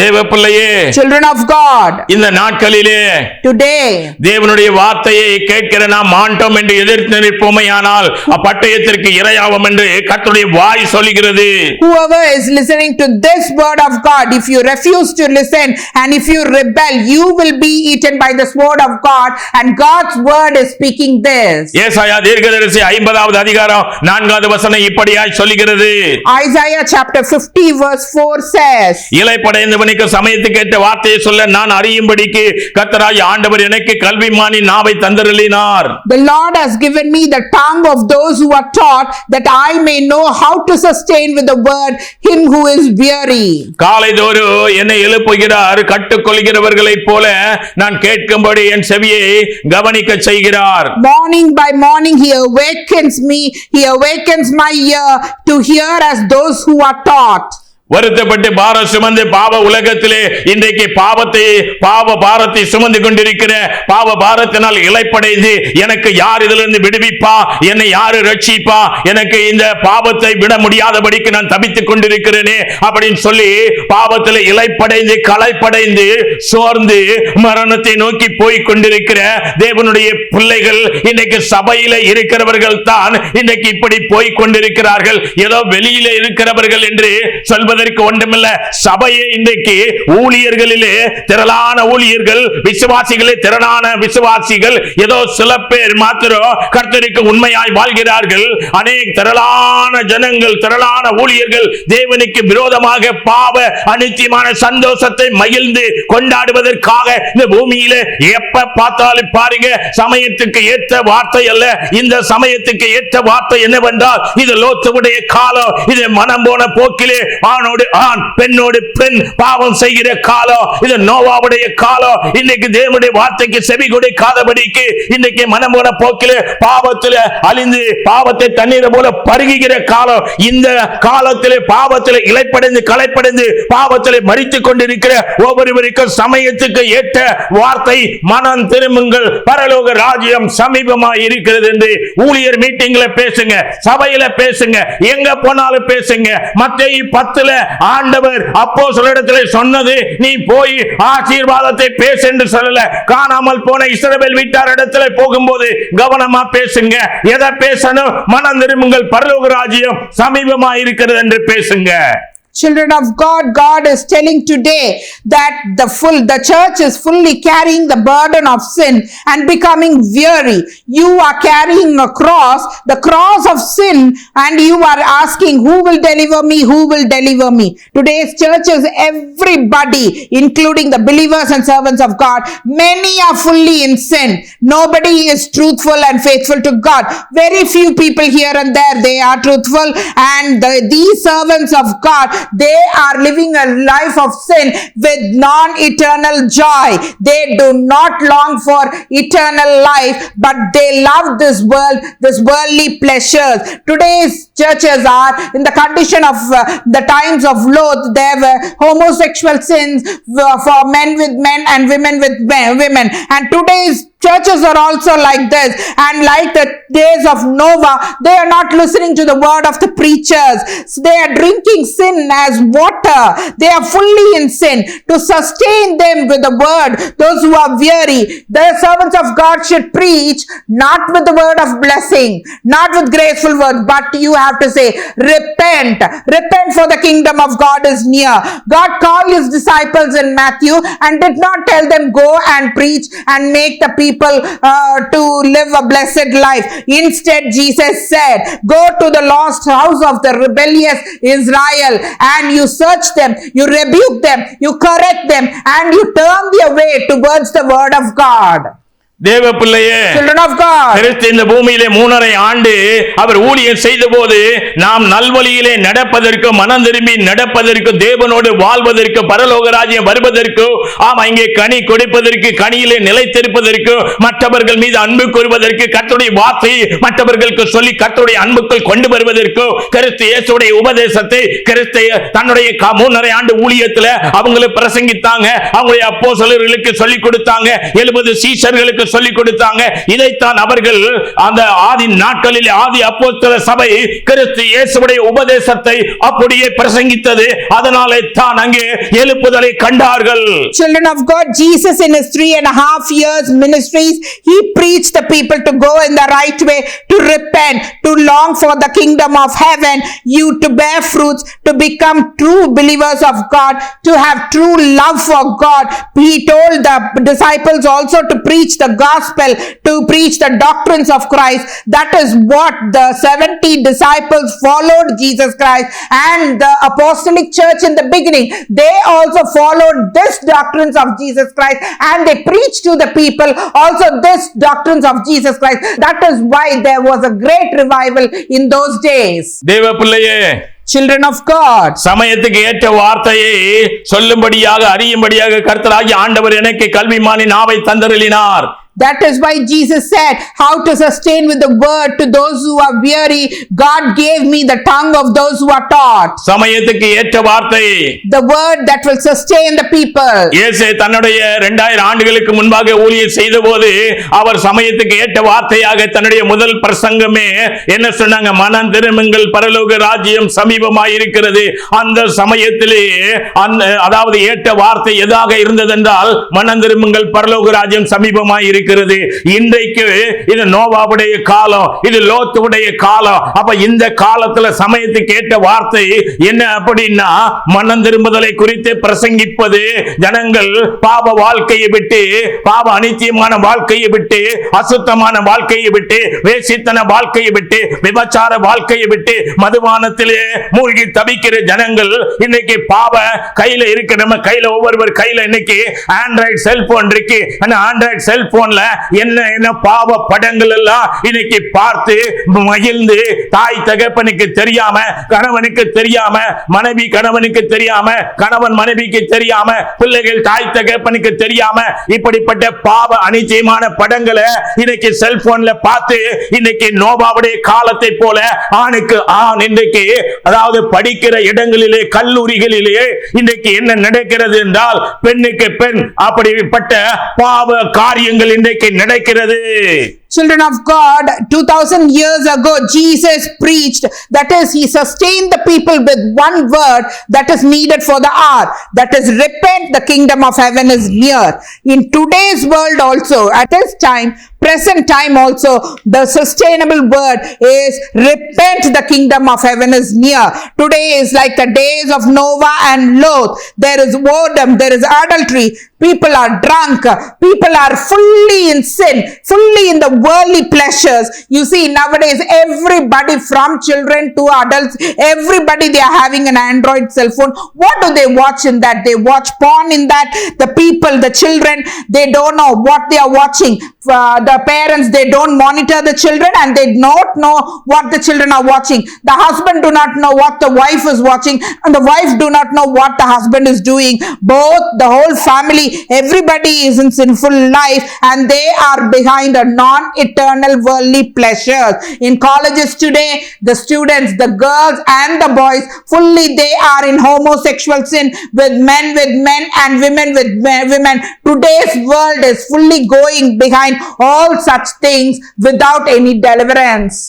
தேவ பிள்ளையே Children of God, இந்த நாட்களிலே today, தேவனுடைய வார்த்தையை கேட்கிற நாம் மாண்டோம் என்று எதிர்த்து நிற்போமையானால் அப்பட்டயத்திற்கு இரையாவோம் என்று கர்த்தருடைய வாய் சொல்லுகிறது whoever is listening to this word of God, if you refuse to listen and if you rebel, you will be eaten by the sword of God. And God's word is speaking this. ஏசாயா தீர்க்கதரிசி ஐம்பதாவது அதிகாரம் நான்காவது வசனம் இப்படியாய் சொல்லுகிறது Isaiah chapter 50, verse 4 says, இலைப்படைந்தவனுக்கு சமயத்துக்கு ஏற்ற வார்த்தையை சொல்ல நான் அறியும்படிக்கு கர்த்தராய் ஆண்டவர் எனக்கு கல்விமானி நாவை தந்தருளினார் The Lord has given me the tongue of those who are taught that I may know how to sustain with the word him who is weary. காலைதோறும் என்னை எழுப்புகிறார் கட்டுக்கொள்கிறவர்களைப் போல நான் கேட்கும்படி என் செவியை கவனிக்க செய்கிறார் Morning by morning, he awakens me, he awakens my ear to hear as those who are taught. வருத்தப்பட்டு பாரம் சுமந்து பாவ உலகத்திலே இன்றைக்கு பாவத்தை பாவ பாரத்தை சுமந்து கொண்டிருக்கிற பாவ பாரத்தினால் இழைப்படைந்து எனக்கு யார் இதிலிருந்து விடுவிப்பா? என்னை யாரு ரட்சிப்பா? எனக்கு இந்த பாவத்தை விட முடியாதபடிக்கு நான் தவித்துக் கொண்டிருக்கிறேனே அப்படின்னு சொல்லி பாவத்தில் இழைப்படைந்து களைப்படைந்து சோர்ந்து மரணத்தை நோக்கி போய் கொண்டிருக்கிற தேவனுடைய பிள்ளைகள் இன்னைக்கு சபையில இருக்கிறவர்கள் தான் இன்னைக்கு இப்படி போய் கொண்டிருக்கிறார்கள். ஏதோ வெளியில இருக்கிறவர்கள் என்று சொல்வதற்கு ஒன்றுமில்ல. சபையே இன்றைக்கு ஊழியர்களிலே திரளான ஊழியர்கள் விசுவாசிகளே திரளான விசுவாசிகள் ஏதோ சில பேர் மாத்திரம் கர்த்தருக்கு உண்மையாய் வாழ்கிறார்கள். அநேக திரளான ஜனங்கள் திரளான ஊழியர்கள் தேவனுக்கு விரோதமாக பாவ அனித்தியமான சந்தோஷத்தை மகிழ்ந்து கொண்டாடுவதற்காக இந்த பூமியில எப்ப பார்த்தாலும் பாருங்க சமயத்துக்கு ஏற்ற வார்த்தை அல்ல. இந்த சமயத்துக்கு ஏற்ற வார்த்தை என்னவென்றால் இது லோத்துடைய காலம் இது மனம் போன போக்கிலே ஆன ஆணோடு ஆண் பெண்ணோடு பெண் பாவம் செய்கிற காலம் இது நோவாவுடைய காலம் இன்னைக்கு தேவனுடைய வார்த்தைக்கு செவி கொடுக்காதபடிக்கு இன்னைக்கு மனம் போக்கில பாவத்தில் அழிந்து பாவத்தை தண்ணீரை போல பருகுகிற காலம் இந்த காலத்தில் பாவத்தில் இலைப்படைந்து களைப்படைந்து பாவத்தில் மறித்து கொண்டிருக்கிற ஒவ்வொருவருக்கும் சமயத்துக்கு ஏற்ற வார்த்தை மனம் திரும்புங்கள். பரலோக ராஜ்யம் சமீபமாக இருக்கிறது என்று ஊழியர் மீட்டிங்ல பேசுங்க சபையில பேசுங்க எங்க போனாலும் பேசுங்க. மத்திய பத்துல ஆண்டவர் அப்போ இடத்துல சொன்னது நீ போய் ஆசீர்வாதத்தை பேசு என்று சொல்லல. காணாமல் போன இஸ்ரவேல் வீட்டார் இடத்துல போகும்போது கவனமா பேசுங்க. எதை பேசணும்? மனம் திரும்புங்கள். பரலோக ராஜ்யம் சமீபமா இருக்கிறது என்று பேசுங்க. Children of God, God is telling today that the full, the church is fully carrying the burden of sin and becoming weary. You are carrying a cross, the cross of sin, and you are asking, who will deliver me? Who will deliver me? Today's church is everybody, including the believers and servants of God. Many are fully in sin. Nobody is truthful and faithful to God. Very few people here and there, they are truthful and the, these servants of God, they are living a life of sin with non-eternal joy. They do not long for eternal life, but they love this world, this worldly pleasures. Today's churches are in the condition of uh, the times of Lot. There were homosexual sins uh, for men with men and women with men, women. And today's churches are also like this. And like the days of noah they are not listening to the word of the preachers. They are drinking sin as water. They are fully in sin. To sustain them with the word those who are weary the servants of god should preach not with the word of blessing not with graceful word but you have to say repent. Repent for the kingdom of god is near. God called his disciples in matthew and did not tell them go and preach and make the people uh, to live a blessed life. Instead, Jesus said, Go to the lost house of the rebellious Israel and you search them, you rebuke them, you correct them, and you turn their way towards the word of God. தேவ பிள்ளையே கிறிஸ்து இந்த பூமியிலே மூணரை ஆண்டு அவர் ஊழியம் செய்த போது நாம் நல்வழியிலே நடப்பதற்கு மனம் திரும்பி நடப்பதற்கு தேவனோடு வாழ்வதற்கு பரலோக ராஜ்யம் வருவதற்கு ஆமா இங்கே கனி கொடுப்பதற்கு கனியிலே நிலைத்திருப்பதற்கு மற்றவர்கள் மீது அன்பு கூறுவதற்கு கர்த்தருடைய வார்த்தையை மற்றவர்களுக்கு சொல்லி கர்த்தருடைய அன்புக்குள் கொண்டு வருவதற்கு கிறிஸ்து இயேசுடைய உபதேசத்தை கிறிஸ்து தன்னுடைய மூணரை ஆண்டு ஊழியத்துல அவங்களுக்கு பிரசங்கித்தாங்க அவங்களுடைய அப்போஸ்தலர்களுக்கு சொல்லி கொடுத்தாங்க எழுபது சீஷர்களுக்கு அவர்களுக்கு சொல்லிக் கொடுத்தாங்க இதைத்தான் அவர்கள் அந்த ஆதி நாட்களில் ஆதி அப்போஸ்தல சபை கிறிஸ்து இயேசுடைய உபதேசத்தை அப்படியே பிரசங்கித்தது அதனாலே தான் அங்கே எழுப்புதலை கண்டார்கள் Children of God, Jesus in his three and a half years ministries, he preached the people to go in the right way, to repent, to long for the kingdom of heaven, you to bear fruits, to become true believers of God, to have true love for God. He told the disciples also to preach the gospel, to preach the doctrines of Christ. That is what the 70 disciples followed Jesus Christ and the apostolic church in the beginning. They also followed this doctrines of Jesus Christ and they preached to the people also this doctrines of Jesus Christ. That is why there was a great revival in those days. தேவ பிள்ளையே Children of God. சமயத்துக்கு ஏற்ற வார்த்தையை சொல்லும்படியாக அறியும்படியாக கர்த்தராகி ஆண்டவர் எனக்கு கல்விமானி நாவை தந்தருளினார் That is why Jesus said, How to sustain with the word to those who are weary. God gave me the tongue of those who are taught. சமயத்துக்கு ஏற்ற வார்த்தை The word that will sustain the people. இயேசு தன்னுடைய இரண்டாயிரம் ஆண்டுகளுக்கு முன்பாக ஊழியர் செய்த போது அவர் சமயத்துக்கு ஏற்ற வார்த்தையாக தன்னுடைய முதல் பிரசங்கமே என்ன சொன்னாங்க மனம் திரும்புங்கள் பரலோக ராஜ்யம் சமீபமாய் இருக்கிறது அந்த சமயத்திலே அந்த அதாவது ஏற்ற வார்த்தை எதாக இருந்ததென்றால் மனம் திரும்புங்கள் பரலோக ராஜ்யம் சமீபமாய் இருக்கிறது. இன்றைக்கு இது நோவாவுடைய காலம் இது லோத்துடைய காலம். அப்ப இந்த காலத்துல சமயத்துக்கு ஏற்ற வார்த்தை என்ன அப்படின்னா மனம் திரும்புதலை குறித்து பிரசங்கிப்பது. ஜனங்கள் பாவ வாழ்க்கையை விட்டு பாவ அனித்தியமான வாழ்க்கையை விட்டு அசுத்தமான வாழ்க்கையை விட்டு வேசித்தன வாழ்க்கையை விட்டு விபச்சார வாழ்க்கையை விட்டு மதுபானத்திலே மூழ்கி தவிக்கிற ஜனங்கள் இன்னைக்கு பாவ கையில இருக்கு. நம்ம கையில ஒவ்வொருவர் கையில இன்னைக்கு ஆண்ட்ராய்டு செல்போன் இருக்கு. ஆண்ட்ராய்டு செல்போன்ல என்ன என்ன பாவ படங்கள் எல்லாம் இன்னைக்கு பார்த்து மகிழ்ந்து தாய் தகப்பனுக்கு தெரியாம கணவனுக்கு தெரியாம மனைவி கணவனுக்கு தெரியாம கணவன் மனைவிக்கு தெரியாம பிள்ளைகள் தாய் தகப்பனுக்கு தெரியாம இப்படிப்பட்ட பாவ அனிச்சயமான படங்களை இன்னைக்கு செல்போன்ல பார்த்து இன்னைக்கு நோபாவுடைய காலத்தை போல ஆணுக்கு ஆண் இன்றைக்கு அதாவது படிக்கிற இடங்களிலே கல்லூரிகளிலே இன்றைக்கு என்ன நடக்கிறது என்றால் பெண்ணுக்கு பெண் அப்படிப்பட்ட பாவ காரியங்கள் இன்றைக்கு நடக்கிறது. Children of God, 2000 years ago, Jesus preached, that is, he sustained the people with one word that is needed for the hour. That is, repent, the kingdom of heaven is near. In today's world also, at this time, present time also, the sustainable word is repent, the kingdom of heaven is near. Today is like the days of Noah and Lot. There is whoredom, there is adultery, people are drunk, people are fully in sin, fully in the worldly pleasures. You see, nowadays, everybody from children to adults, everybody they are having an Android cell phone. What do they watch in that? They watch porn in that. The people, the children, they don't know what they are watching. Uh, the parents, they don't monitor the children and they don't know what the children are watching. The husband do not know what the wife is watching and the wife do not know what the husband is doing. Both, the whole family, everybody is in sinful life and they are behind a non-eternal worldly pleasures. In colleges today, the students, the girls and the boys, fully they are in homosexual sin with men with men and women with me- women. Today's world is fully going behind all such things without any deliverance.